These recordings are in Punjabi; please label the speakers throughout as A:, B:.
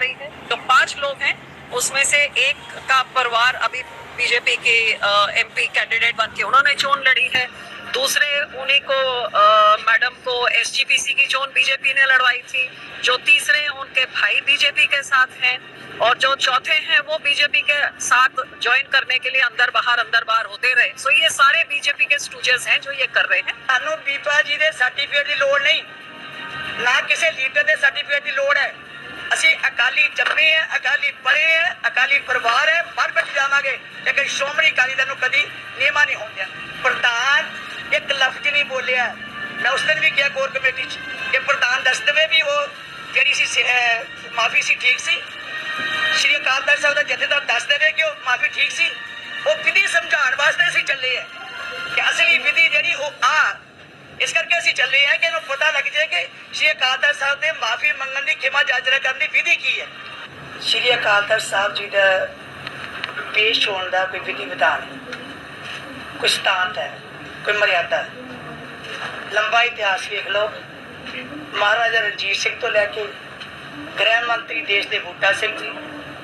A: रही है तो पांच लोग हैं उसमें से एक का परिवार अभी बीजेपी के एमपी कैंडिडेट बन के उन्होंने चोन लड़ी है दूसरे उन्हीं को अ, मैडम को एसजीपीसी की चोन बीजेपी ने लड़वाई थी जो तीसरे उनके भाई बीजेपी के साथ हैं और जो चौथे हैं वो बीजेपी के साथ ज्वाइन करने के लिए अंदर बाहर अंदर बाहर होते रहे सो ये सारे बीजेपी के स्टूडेंट्स हैं जो ये कर रहे हैं
B: ਸਾਨੂੰ ਬੀਬਾ ਜੀ ਦੇ ਸਰਟੀਫਿਕੇਟ ਦੀ ਲੋੜ ਨਹੀਂ ਨਾ ਕਿਸੇ ਲੀਡਰ ਦੇ ਸਰਟੀਫਿਕੇਟ ਦੀ ਲੋੜ ਹੈ ਅਸੀਂ ਅਕਾਲੀ ਜੰਮੇ ਆ, ਅਕਾਲੀ ਪੜੇ ਆ, ਅਕਾਲੀ ਪਰਿਵਾਰ ਹੈ ਪੜ ਬਚ ਜਾਵਾਂਗੇ। ਲੇਕਿਨ ਸ਼੍ਰੋਮਣੀ ਅਕਾਲੀ ਦਲ ਨੂੰ ਕਦੀ ਨੀਮਾ ਨਹੀਂ ਹੋਣ ਦਿਆ ਪ੍ਰਧਾਨ ਇੱਕ ਲਫ਼ਜ਼ ਨਹੀਂ ਬੋਲਿਆ। ਮੈਂ ਉਸ ਦਿਨ ਵੀ ਕਿਹਾ ਕੋਰ ਕਮੇਟੀ 'ਚ ਕਿ ਪ੍ਰਧਾਨ ਦੱਸ ਦੇਵੇ ਵੀ ਉਹ ਜਿਹੜੀ ਸੀ ਮਾਫੀ ਸੀ, ਠੀਕ ਸੀ। ਸ਼੍ਰੀ ਅਕਾਲ ਤਖਤ ਸਾਹਿਬ ਦਾ ਜਥੇਦਾਰ ਦੱਸ ਦੇਵੇ ਕਿ ਉਹ ਮਾਫੀ ਠੀਕ ਸੀ। ਉਹ ਵਿਧੀ ਸਮਝਾਉਣ ਵਾਸਤੇ ਅਸੀਂ ਚੱਲੇ ਆ। ਕਿ ਅਸਲੀ ਵਿਧੀ ਜਿਹੜੀ ਉਹ ਆ ਇਸ ਕਰਕੇ ਅਸੀਂ ਚੱਲੇ ਕਿ ਇਹਨੂੰ ਪਤਾ ਲੱਗ ਜਾਏ ਕਿ ਸ਼੍ਰੀ ਅਕਾਲ ਤਖਤ ਸਾਹਿਬ ਦੇ ਮਾਫੀ ਮੰਗਣ ਦੀ ਖਿਮਾ ਜਾਚਨਾ ਕਰਨ ਦੀ ਵਿਧੀ ਕੀ ਹੈ? ਸ਼੍ਰੀ ਅਕਾਲ ਤਖਤ ਸਾਹਿਬ ਜੀ ਦਾ ਪੇਸ਼ ਹੋਣ ਦਾ ਕੋਈ ਵਿਧੀ ਵਿਧਾਨ ਕੋਈ ਸਤਾਂਤ ਹੈ, ਕੋਈ ਮਰਿਆਦਾ ਹੈ। ਲੰਬਾ ਇਤਿਹਾਸ ਵੇਖ ਲਓ। ਮਹਾਰਾਜਾ ਰਣਜੀਤ ਸਿੰਘ ਤੋਂ ਲੈ ਕੇ ਗ੍ਰਹਿ ਮੰਤਰੀ ਦੇਸ਼ ਦੇ ਬੂਟਾ ਸਿੰਘ ਜੀ,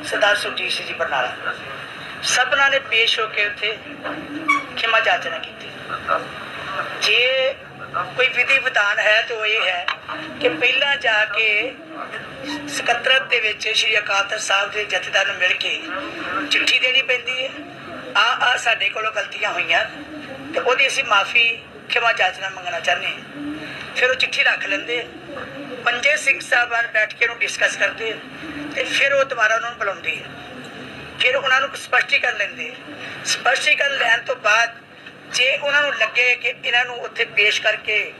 B: ਸਰਦਾਰ ਸੁਰਜੀਤ ਸਿੰਘ ਜੀ ਬਰਨਾਲਾ। ਸਭਨਾਂ ਨੇ ਪੇਸ਼ ਹੋ ਕੇ ਉੱਥੇ ਖਿਮਾ ਜਾਚਨਾ ਕੀਤੀ। ਜੇ ਕੋਈ ਵਿਧੀ ਵਿਧਾਨ ਹੈ ਤਾਂ ਉਹ ਇਹ ਹੈ ਕਿ ਪਹਿਲਾਂ ਜਾ ਕੇ ਸਕੱਤਰਤ ਦੇ ਵਿੱਚ ਸ਼੍ਰੀ ਅਕਾਲ ਤਖਤ ਸਾਹਿਬ ਦੇ ਜਥੇਦਾਰ ਨੂੰ ਮਿਲ ਕੇ ਚਿੱਠੀ ਦੇਣੀ ਪੈਂਦੀ ਹੈ। ਆ ਆ ਸਾਡੇ ਕੋਲੋਂ ਗਲਤੀਆਂ ਹੋਈਆਂ ਤੇ ਉਹਦੀ ਅਸੀਂ ਮਾਫੀ ਖਿਮਾ ਜਾਚਨਾ ਮੰਗਣਾ ਚਾਹੁੰਦੇ ਹਾਂ। ਫਿਰ ਉਹ ਚਿੱਠੀ ਰੱਖ ਲੈਂਦੇ ਪੰਜੇ ਸਿੰਘ ਸਾਹਿਬਾਨ ਬੈਠ ਕੇ ਉਹਨੂੰ ਡਿਸਕਸ ਕਰਦੇ ਆ ਤੇ ਫਿਰ ਉਹ ਦੁਬਾਰਾ ਉਹਨਾਂ ਨੂੰ ਬੁਲਾਉਂਦੇ ਫਿਰ ਉਹਨਾਂ ਨੂੰ ਸਪਸ਼ਟੀਕਰਨ ਲੈਂਦੇ ਆ। ਸਪਸ਼ਟੀਕਰਨ ਲੈਣ ਤੋਂ ਬਾਅਦ ਜੇ ਉਹਨਾਂ ਨੂੰ ਲੱਗੇ ਕਿ ਇਹਨਾਂ ਨੂੰ ਉੱਥੇ ਪੇਸ਼ ਕਰਕੇ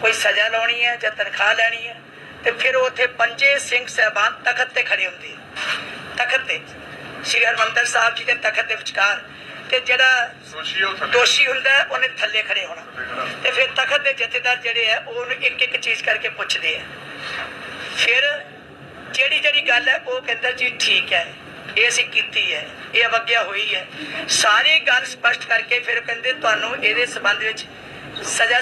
B: ਕੋਈ ਸਜ਼ਾ ਲਾਉਣੀ ਹੈ ਜਾਂ ਤਨਖਾਹ ਲੈਣੀ ਹੈ ਤੇ ਫਿਰ ਉਹ ਉੱਥੇ ਪੰਜੇ ਸਿੰਘ ਸਾਹਿਬਾਨ ਤਖਤ ਤੇ ਖੜੇ ਹੁੰਦੇ। ਤਖਤ ਤੇ। ਸ਼੍ਰੀ ਹਰਮੰਦਰ ਸਾਹਿਬ ਜੀ ਦੇ ਤਖਤ ਦੇ ਵਿਚਕਾਰ। ਤੇ ਜਿਹੜਾ
C: ਦੋਸ਼ੀ
B: ਹੁੰਦਾ ਉਹਨੇ ਥੱਲੇ ਖੜੇ ਹੋਣਾ। ਤੇ ਫਿਰ ਤਖਤ ਦੇ ਜਥੇਦਾਰ ਜਿਹੜੇ ਆ ਉਹ ਉਹਨੂੰ ਇੱਕ ਇੱਕ ਚੀਜ਼ ਕਰਕੇ ਪੁੱਛਦੇ ਆ। ਫਿਰ ਜਿਹੜੀ ਜਿਹੜੀ ਗੱਲ ਹੈ ਉਹ ਕਹਿੰਦਾ ਜੀ ਠੀਕ ਹੈ। ਇਹ ਅਸੀਂ ਕੀਤੀ ਹੈ, ਇਹ ਅਵਗਿਆ ਹੋਈ ਹੈ। ਸਾਰੀ ਗੱਲ ਸਪਸ਼ਟ ਕਰਕੇ ਫਿਰ ਕਹਿੰਦੇ ਤੁਹਾਨੂੰ ਇਹਦੇ ਸੰਬੰਧ ਵਿੱਚ ਸਜ਼ਾ